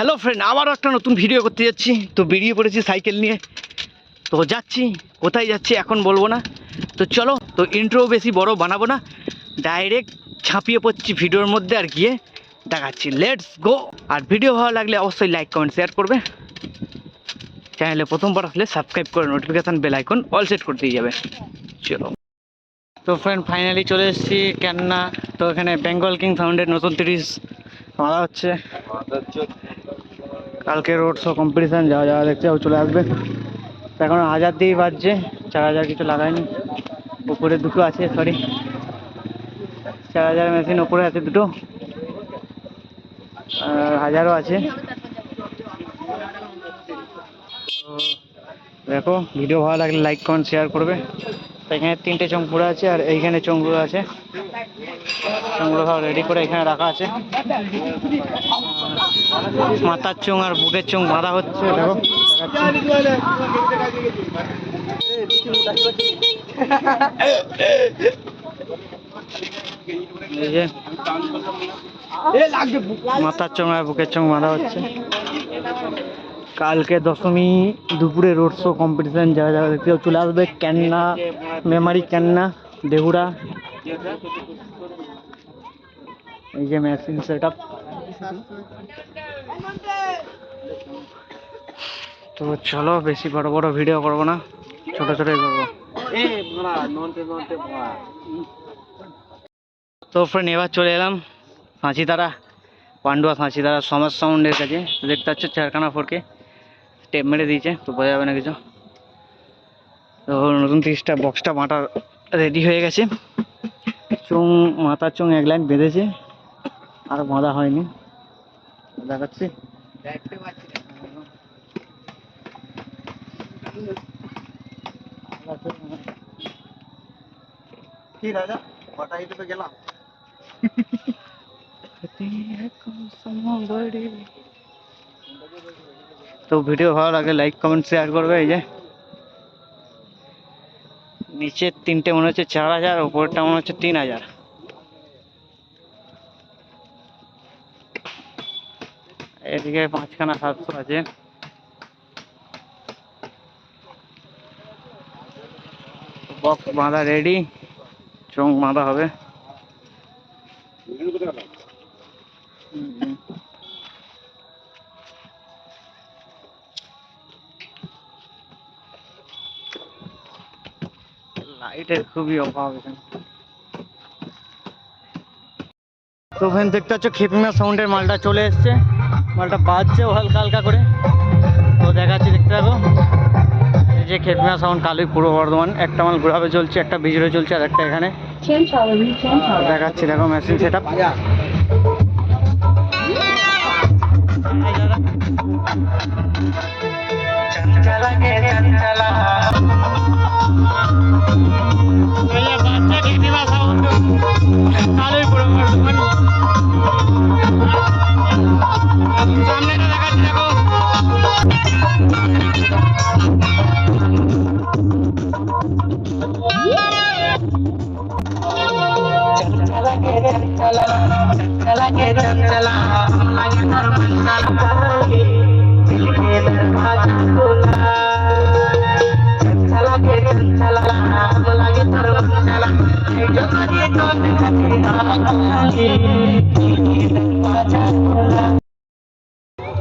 Hello friend আবার একটা নতুন ভিডিও করতে যাচ্ছি। তো বেরিয়ে পড়েছি সাইকেল নিয়ে। তো যাচ্ছি। কোথায় যাচ্ছি এখন বলব না। তো চলো, তো ইন্ট্রো বেশি বড় বানাবো না। ডাইরেক্ট ঝাঁপিয়ে পড়ছি ভিডিওর মধ্যে আর গিয়ে দেখাচ্ছি। লেটস গো আর ভিডিও ভালো লাগলে অবশ্যই লাইক কমেন্ট শেয়ার করবে। চ্যানেলে প্রথমবার আসলে সাবস্ক্রাইব করে notification bell icon all set করে দিয়ে যাবে। চলো। তো ফ্রেন্ড ফাইনালি চলে এসেছি কেননা তো এখানে বেঙ্গল কিং সাউন্ডের নতুন তিরিশ মারা হচ্ছে। কালকে রোড শো কম্পিটিশান যাওয়া যাওয়া দেখতে ও চলে আসবে। এখন হাজার দিয়েই বাজছে, চার হাজার কিছু লাগায়নি। উপরে দুটো আছে সরি চার হাজার মেশিন ওপরে আছে দুটো। আর হাজারও আছে। দেখো ভিডিও ভালো লাগলে লাইক কমেন্ট শেয়ার করবে। এখানে তিনটে চং পড়ে আছে আর এইখানে চংগুলো আছে। চংগুলো সব রেডি করে এখানে রাখা আছে। মাথার চোং আর বুকের চোং বাঁধা হচ্ছে, দেখো। মাথার চোং আর বুকের চোং বাঁধা হচ্ছে। কালকে দশমী দুপুরে রোড শো কম্পিটিশন যারা যারা দেখতে চলে আসবে। ক্যান্না, মেমারি ক্যান্না, দেহুরা। এই যে মেশিন সেটআপ তো চলো বেশি বড় বড় ভিডিও করব না ছোট ছোটই করব। তো ফ্রেন্ড এবার চলে এলাম সাঁচিতারা পান্ডুয়া সাঁচিতারা সমাজ সাউন্ডের কাছে। দেখতে পাচ্ছ চারখানা ফোরকে টেপ মেরে দিয়েছে তো বোঝা যাবে না কিছু। তো নতুন তিরিশটা বক্সটা মাটা রেডি হয়ে গেছে। চুং মাথার চুং এক লাইন বেঁধেছে। আর বাঁধা হয়নি। দেখাচ্ছি। কি রাজা? কটাই তো গেলাম? তো ভিডিও ভালো লাগলে লাইক কমেন্ট শেয়ার করবে এই যে। নিচের তিনটে মনে হচ্ছে চার হাজার উপরটা মনে হচ্ছে তিন হাজার। এদিকে পাঁচখানা সাতশো আছে। বক্স বাঁধা রেডি চোখ বাঁধা হবে। লাইটের খুবই অভাব এখানে। তো ওখানে দেখতে পাচ্ছ খেপিমা সাউন্ডের মালটা চলে এসছে। মালটা বাজছেও হালকা হালকা করে। তো দেখাচ্ছি দেখতে পাবো এই যে খেপমিয়া সাউন্ড কালুই পূর্ব বর্ধমান। একটা মাল ঘুরাবে চলছে একটা বিজুড়ে চলছে আর একটা এখানে। দেখাচ্ছি দেখো মেশিন সেট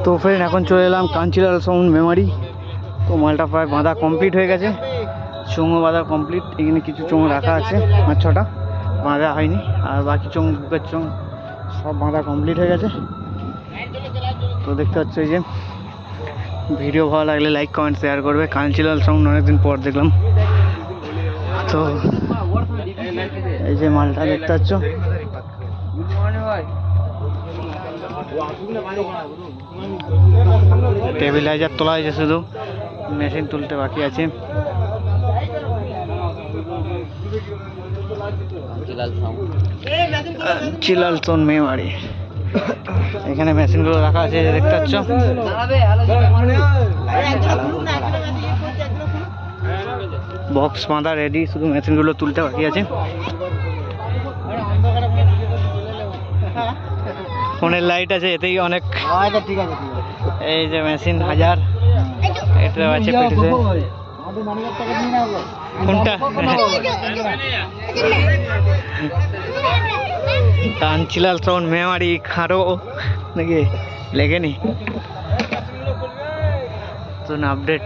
তো ফ্রেন্ড এখন চলে এলাম কাঞ্চিলাল সাউন্ড মেমারি তো মালটা প্রায় বাঁধা কমপ্লিট হয়ে গেছে। চোঙও বাঁধা কমপ্লিট এখানে কিছু চোঙ রাখা আছে পাঁচ ছটা। বাঁধা হয়নি, আর বাকি চোঙ বুকের চোঙ সব বাঁধা কমপ্লিট হয়ে গেছে। তো দেখতে পাচ্ছ এই যে, ভিডিও ভালো লাগলে লাইক কমেন্ট শেয়ার করবে। কাঞ্চিলাল সাউন্ড অনেকদিন পর দেখলাম। তো এই যে মালটা দেখতে পাচ্ছ। টেবিলাইজার তোলা হয়েছে শুধু। মেশিন তুলতে বাকি আছে। চিলাল তোন মেমারি। এখানে মেশিনগুলো রাখা আছে দেখতে পাচ্ছ? বক্স বাঁধা রেডি শুধু মেশিনগুলো তুলতে বাকি আছে। ফোনের লাইট আছে এতেই অনেক। আচ্ছা এই যে মেশিন হাজার। এটা আছে পেটিতে কোনটা? কাঞ্চিলাল শ্রবণ মেমারি খারো নাকি লেগেনি তো আপডেট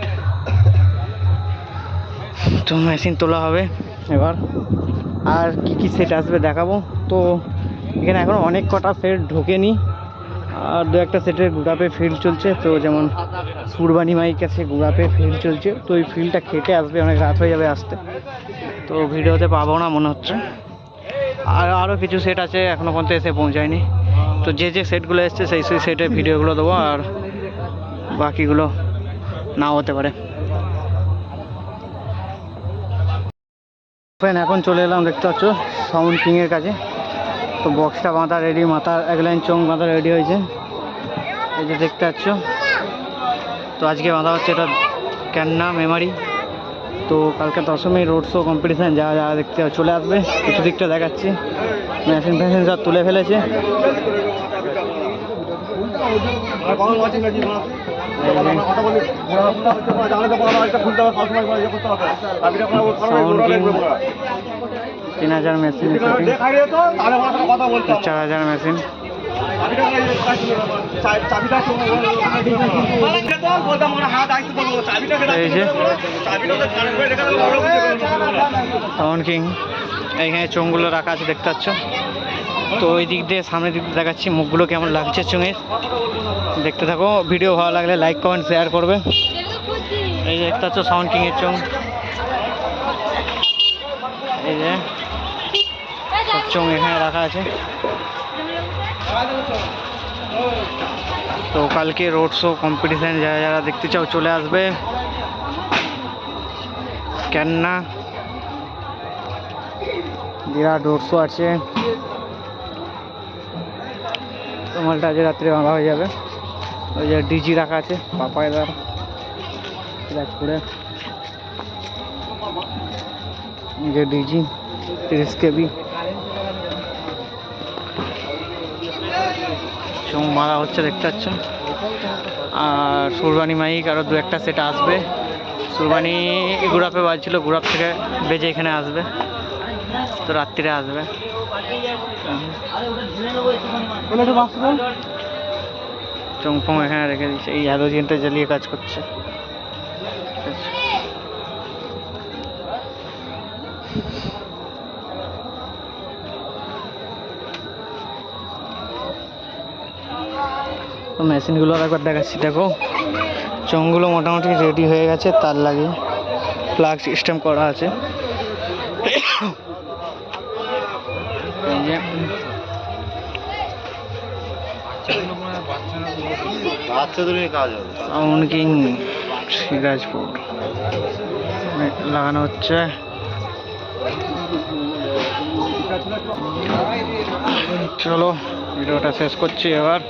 তো মেশিন তোলা হবে এবার। আর কি কি সেট আসবে দেখাবো। তো এখানে এখন অনেক কটা সেট ঢোকেনি। আর দু একটা সেটের গুড়াপে ফিল্ড চলছে, তো যেমন সুরবানি মাইক আছে গুড়াপে ফিল্ড চলছে, তো ওই ফিল্ডটা খেটে আসবে, অনেক রাত হয়ে যাবে আসতে। তো ভিডিওতে পাবো না মনে হচ্ছে। আর আরও কিছু সেট আছে এখনও পর্যন্ত এসে পৌঁছায়নি। তো যে যে সেটগুলো এসছে, সেই সেই সেটের ভিডিওগুলো দেবো, আর বাকিগুলো নাও হতে পারে। এখন চলে এলাম, দেখতে পাচ্ছ সাউন্ড কিংয়ের কাছে। তো বক্সটা বাঁধা রেডি মাথার এক লাইন চোখ বাঁধা রেডি হয়েছে। এই যে দেখতে পাচ্ছ। তো আজকে বাঁধা হচ্ছে এটা ক্যান্না মেমারি তো কালকে দশমী রোড শো কম্পিটিশান যারা যারা দেখতে চলে আসবে কিছু দিকটা দেখাচ্ছি। মেশিন ফ্যাশিন সব তুলে ফেলেছে। সাউন্ড তিন হাজার মেশিন চার হাজার মেশিন। এই যে। সাউন্ড কিং এইখানে চোঙগুলো রাখা আছে দেখতে পাচ্ছ? তো ওই দিক দিয়ে সামনের দিক দিয়ে দেখাচ্ছি মুখগুলো কেমন লাগছে চোঙের। দেখতে থাকো ভিডিও ভালো লাগলে লাইক কমেন্ট শেয়ার করবে। এই যে দেখতে পাচ্ছ সাউন্ড কিংয়ের চোঙ। এই যে। চোঙ এখানে রাখা আছে। তো কালকে রোড শো কম্পিটিশান যারা যারা দেখতে চাও চলে আসবে। কেননা বিরাট রোড শো আছে। তোমালটা আজ রাত্রে বাঁধা হয়ে যাবে। ওই যে ডিজি রাখা আছে পাপায়দার সিরাজপুরে এই যে ডিজি তিরিশ কেবি। চোখ মারা হচ্ছে দেখতে পাচ্ছ। আর সুরবানি মাইক আরও দু একটা সেট আসবে। সুরবানি গুড়াপে বাজছিল গুড়াপ থেকে বেজে এখানে আসবে। তো রাত্রিরে আসবে। চংফং এখানে রেখে দিচ্ছে এই হ্যালোজিনটা জ্বালিয়ে কাজ করছে। তো মেশিনগুলো একবার দেখাচ্ছি, দেখো। চংগুলো মোটামুটি রেডি হয়ে গেছে, তার লাগে প্লাগ সিস্টেম করা আছে। লাগানো হচ্ছে। চলো, ভিডিওটা শেষ করছি এবার।